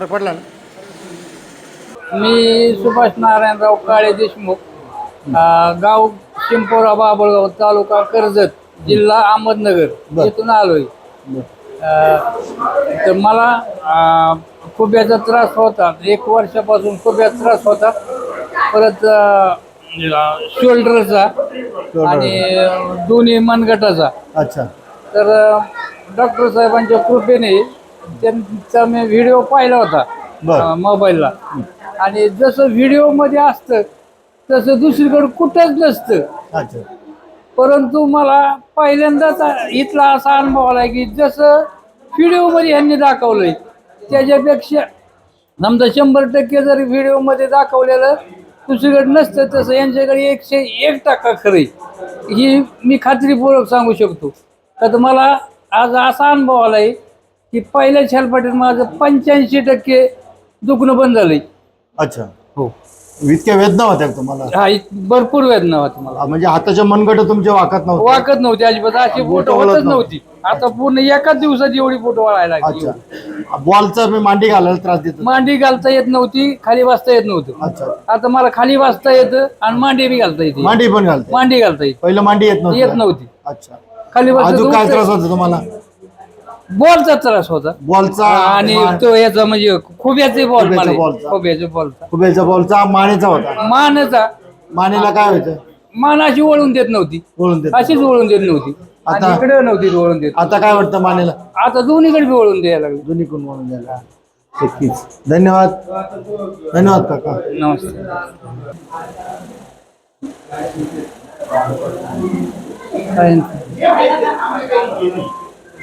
फरक पडला ना? मी सुभाष नारायणराव काळे देशमुख गाव चिंपोरा बाबळगाव तालुका कर्जत जिल्हा अहमदनगर. इथून आलोय. तर मला खुब्याचा त्रास होता. एक वर्षापासून खुब्याचा त्रास होता. परत शोल्डरचा आणि दोन्ही मनगटाचा. अच्छा. तर डॉक्टर साहेबांच्या कृपेने त्यांचा मी व्हिडिओ पाहिला होता मोबाईलला आणि जसं व्हिडिओमध्ये असतं तसं दुसरीकडे कुठंच नसतं. परंतु मला पहिल्यांदाच इथला असा अनुभव आला की जसं व्हिडिओमध्ये यांनी दाखवलंय त्याच्यापेक्षा समजा शंभर टक्के जर व्हिडिओमध्ये दाखवलेलं दुसरीकडे नसतं तसं यांच्याकडे एकशे एक टक्का खरंय. ही मी खात्रीपूर्वक सांगू शकतो. तर मला आज असा अनुभव आलाय की पहिल्या छलपाटीत माझं पंच्याऐंशी टक्के दुखणं बंद झालंय. अच्छा. हो. इतक्या वेदना होत्या का तुम्हाला? हा इत- भरपूर वेदना होती मला. हा, म्हणजे हाताच्या मनगट तुमचे वाकत नव्हते वाकत नव्हती अजिबात. अशी बोट बोटं वळत होतच नव्हती. आता पूर्ण एकाच दिवसात एवढी बोट वळायला लागली. अच्छा. बॉलचा मी मांडी घालायला त्रास देतो. मांडी घालता येत नव्हती खाली वाजता येत नव्हतं. अच्छा. आता मला खाली वाजता येतं आणि मांडी बी घालता येते. मांडी पण घालते मांडी घालता येते. पहिलं मांडी येत नव्हती. येत नव्हती. अच्छा. खाली अजून काय त्रास वाजता होता तुम्हाला? बॉलचा त्रास होता. बॉलचा. आणि तो याचा म्हणजे खुब्याचे बॉल खुब्याचा बॉलचा. खुब्याचे बॉलचा. कुबेलचा बॉलचा मानेचा होता. मानचा. मानेला काय व्हायचं? मान अशी वळून देत नव्हती. बोलून देत अशीच वळून देत नव्हती. आणि आता- इकडे नव्हती वळून देत आता काय वाटतं मानेला? आता दोन्हीकडे बी वळून द्यायला लागली. दोन्ही कोण म्हणून द्यायला. नक्कीच. धन्यवाद. धन्यवाद काका. नमस्ते. काय?